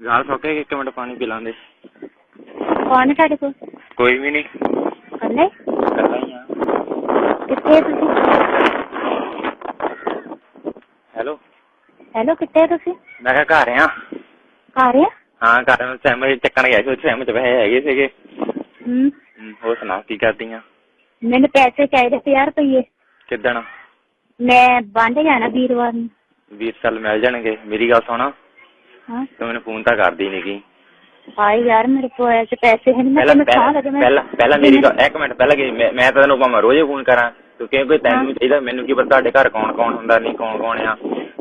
ਗਾਲ ਸੋਕੇ ਇੱਕ ਮਿੰਟ ਪਾਣੀ ਪੀ ਲਾਂਦੇ ਕੌਣ ਤੁਹਾਡੇ ਕੋਲ? ਕੋਈ ਵੀ ਨਹੀਂ। ਕੱਲੇ ਕੱਲਾ ਹੀ ਆ। ਕਿੱਥੇ ਤੁਸੀਂ? ਹੈਲੋ। ਹੈਲੋ ਕਿੱਥੇ ਤੁਸੀਂ? ਮੈਂ ਕਿਹਾ ਘਰ ਆ। ਘਰ ਆ? ਹਾਂ ਘਰ ਸੈਮ ਚੱਕਣ ਗਿਆ ਸੀ ਸੈਮ ਚ ਪੈਸੇ ਹੈਗੇ ਸੀਗੇ। ਹੂੰ। ਹਮ, ਹੋਰ ਸੁਣਾ ਕੀ ਕਰਦੀ ਆ ਮੈਨੂੰ ਪੈਸੇ ਚਾਹੀਦੇ 50 ਰੁਪਏ ਕਿੱਦਣ? ਮੈਂ ਬੰਦ ਜਾਣਾ ਵੀਰਵਾਰ ਨੂੰ। ਵੀਰ ਚੱਲ ਮਿਲ ਜਾਣਗੇ। ਮੇਰੀ ਗੱਲ ਸੁਣ। ਹਾਂ। ਤੂੰ ਮੈਨੂੰ ਫੋਨ ਤਾਂ ਕਰਦੀ ਨਹੀਂਗੀ ਹਾਏ ਯਾਰ ਮੇਰੇ ਕੋਲ ਐਸੇ ਪੈਸੇ ਹੈ ਨਹੀਂ ਮੈਂ ਪਹਿਲਾਂ ਤੈਨੂੰ ਖਾ ਲਗੇ ਪਹਿਲਾਂ ਪਹਿਲਾਂ ਪਹਿਲਾਂ ਮੇਰੀ ਗੱਲ ਇੱਕ ਮਿੰਟ ਪਹਿਲਾਂ ਕੀ ਮੈਂ ਮੈਂ ਤਾਂ ਤੈਨੂੰ ਭਾਵੇਂ ਰੋਜ਼ ਫੋਨ ਕਰਾਂ। ਤੂੰ ਕਿਉਂਕਿ ਤੈਨੂੰ ਇਹਦਾ ਮੈਨੂੰ ਕੀ ਪਤਾ ਤੁਹਾਡੇ ਘਰ ਕੌਣ ਕੌਣ ਹੁੰਦਾ ਨਹੀਂ ਕੌਣ ਕੌਣ ਆ।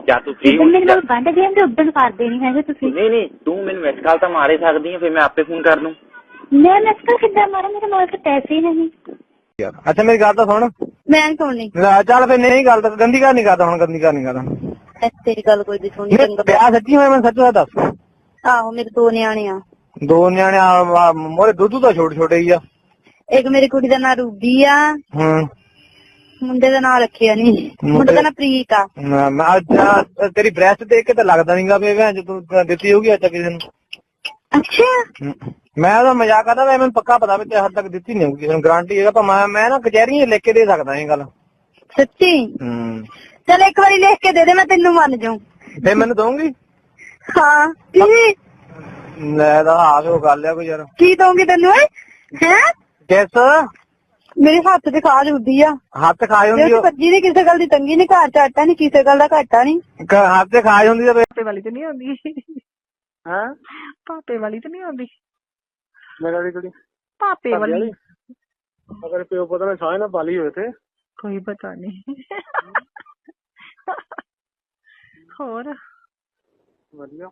ਜਾਂ ਤੂੰ ਫ੍ਰੀ ਜਿੱਦਣ ਮੇਰੇ ਨਾਲ ਬੰਦ ਗਏ ਤੇ ਉਦੋਂ ਕਰਦੇ ਨਹੀਂ ਹੈਗੇ ਤੁਸੀਂ। ਨਹੀਂ ਨਹੀਂ ਤੂੰ ਮੈਨੂੰ ਮਿਸ ਕਾਲ ਤਾਂ ਮਾਰੇ ਸਕਦੀ ਆ ਫਿਰ ਮੈਂ ਆਪੇ ਫੋਨ ਕਰ ਦੂੰ ਮੈਂ ਨਸਕਲ ਕਿੱਦਾਂ ਮਾਰਾਂ? ਮੇਰੇ ਕੋਲ ਤਾਂ ਪੈਸੇ ਹੀ ਨਹੀਂ। ਯਾਰ ਅੱਛਾ ਮੇਰੀ ਗੱਲ ਤਾਂ ਸੁਣ। ਮੈਂ ਨੀ ਸੁਣਨੀ ਲੈ ਚੱਲ ਫੇ ਨਹੀਂ ਗੱਲ ਤਾਂ ਗੰਦੀ ਗੱਲ ਨਹੀਂ ਕਰਦਾ ਹੁਣ ਗੰਦੀ ਗੱਲ ਨਹੀਂ ਕਰਦਾ। ਤੇਰੀ ਗੱਲ ਕੋਈ ਨਹੀਂ ਸੁਣਨੀ ਨਹੀਂ, ਵਿਆਹ ਸੱਚੀ ਹੋਇਆ ਮੈਂ ਸੱਚ ਦੱਸ। ਆਹੋ ਮੇਰੇ ਦੋ ਨਿਆਣੇ ਆ। ਦੋ ਨਿਆਣੇ ਮੋਰੇ ਦੁੱਧ ਤਾਂ ਛੋਟੇ ਛੋਟੇ ਹੀ ਆ। ਇੱਕ ਮੇਰੀ ਕੁੜੀ ਦਾ ਨਾਂ ਰੂਬੀ ਆ। ਹੂੰ। ਮੁੰਡੇ ਦਾ ਨਾਂ ਰੱਖਿਆ ਨਹੀਂ ਮੁੰਡੇ ਦਾ ਨਾਂ ਪ੍ਰੀਤ ਆ। ਮੈਂ ਮੈਂ ਅੱਜ ਆਹ ਤੇਰੀ ਬ੍ਰੈਸਟ ਦੇਖ ਕੇ ਤਾਂ ਲੱਗਦਾ ਨਹੀਂਗਾ ਵੀ ਭੈਣ ਚ ਤੂੰ ਦਿੱਤੀ ਹੋਊਗੀ ਅੱਜ ਤੱਕ ਕਿਸੇ ਨੂੰ। ਅੱਛਾ। ਹੂੰ। ਮੈਂ ਤਾਂ ਮਜ਼ਾਕ ਕਰਦਾ ਮੈਂ ਮੈਨੂੰ ਪੱਕਾ ਪਤਾ ਵੀ ਤੇ ਹੱਦ ਤੱਕ ਦਿੱਤੀ ਨਹੀਂ ਹੋਊਗੀ। ਕਿਸੇ ਨੂੰ ਗਾਰੰਟੀ ਹੈਗਾ ਪਰ ਮੈਂ ਮੈਂ ਨਾ ਕਚਹਿਰੀਆਂ 'ਚ ਲਿਖ ਕੇ ਦੇ ਸਕਦਾ ਇਹ ਗੱਲ। ਸੱਚੀ? ਹੂੰ। ਚਲ ਇੱਕ ਵਾਰੀ ਲਿਖ ਕੇ ਦੇ ਦੇ ਮੈਂ ਤੈਨੂੰ ਮੰਨ ਜਾਉਂ ਫੇ ਮੈਨੂੰ ਦਊਂਗੀ? ਹਾਂ ਕੀ? ਲੈ ਦਾ ਆ ਉਹ ਗੱਲ ਆ ਕੋਈ ਯਾਰ। ਕੀ ਦਊਂਗੀ ਤੈਨੂੰ ਓਏ ਹੈ? ਕਿਸ? ਮੇਰੇ ਹੱਥ ਤੇ ਖਾਜ ਹੁੰਦੀ ਆ। ਹੱਥ ਖਾਏ ਹੁੰਦੀ ਜੇ ਉਹ- ਭੱਜੀ ਨਹੀਂ ਕਿਸੇ ਗੱਲ ਦੀ ਤੰਗੀ ਨਹੀਂ ਘਰ ਚ ਆਟਾ ਨਹੀਂ ਕਿਸੇ ਗੱਲ ਦਾ ਘਾਟਾ ਨਹੀਂ। ਕ- ਹੱਥ ਤੇ ਖਾਏ ਹੁੰਦੀ ਤਾਂ ਪਾਪੇ ਵਾਲੀ ਤੇ ਨਹੀਂ ਆਉਂਦੀ। ਹਾਂ? ਪਾਪੇ ਵਾਲੀ ਤੇ ਨਹੀਂ ਆਉਂਦੀ। ਮੇਰਾ ਦੀ ਕੁੜੀ ਪਾਪੇ ਵਾਲੀ। ਅਗਰ ਪਿਓ ਪਤਾ ਨਾ ਸਾਹ ਨਾ ਪਾਲੀ ਹੋਏ ਤੇ। ਕੋਈ ਪਤਾ ਨਹੀਂ। ਹੋਰ? ਵਧੀਆ।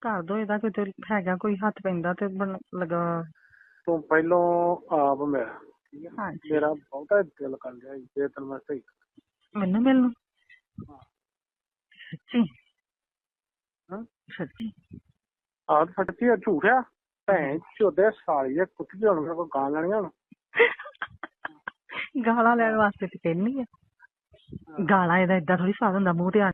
ਕਰ ਦੋ ਇਹਦਾ ਕੋਈ ਤੇ ਹੈਗਾ ਕੋਈ ਹੱਥ ਪੈਂਦਾ ਤੇ ਬਣ- ਲਗਾ। ਤੂੰ ਪਹਿਲੋਂ ਆਪ ਮਿਲ। ਠੀਕ ਹੈ ਹਾਂਜੀ। ਮੇਰਾ ਬਹੁਤਾ ਦਿਲ ਕਰ ਲਿਆ ਜੀ ਜੇ ਤੈਨੂੰ ਮੈਂ ਸਹੀ ਮੈਨੂੰ ਮਿਲ ਨੂੰ? ਸੱਚੀ? ਹਾਂ? ਸੱਚੀ? ਆਹ ਫੱਟੀ ਆ ਝੂਠਿਆ ਭੈਣ ਚੋਦੇ ਸਾਲੀ ਦੇ ਕੁੱਤੀ ਹੁਣ ਮੇਰੇ ਕੋਲ ਗਾਲ ਲੈਣੀਆਂ ਹੁਣ। ਗਾਲਾਂ ਲੈਣ ਵਾਸਤੇ ਤੇ ਕਹਿੰਨੀ ਆ। ਗਾਲਾਂ ਇਹਦਾ ਏਦਾਂ ਥੋੜੀ ਸਾਦ ਹੁੰਦਾ ਮੂੰਹ ਤੇ ਆ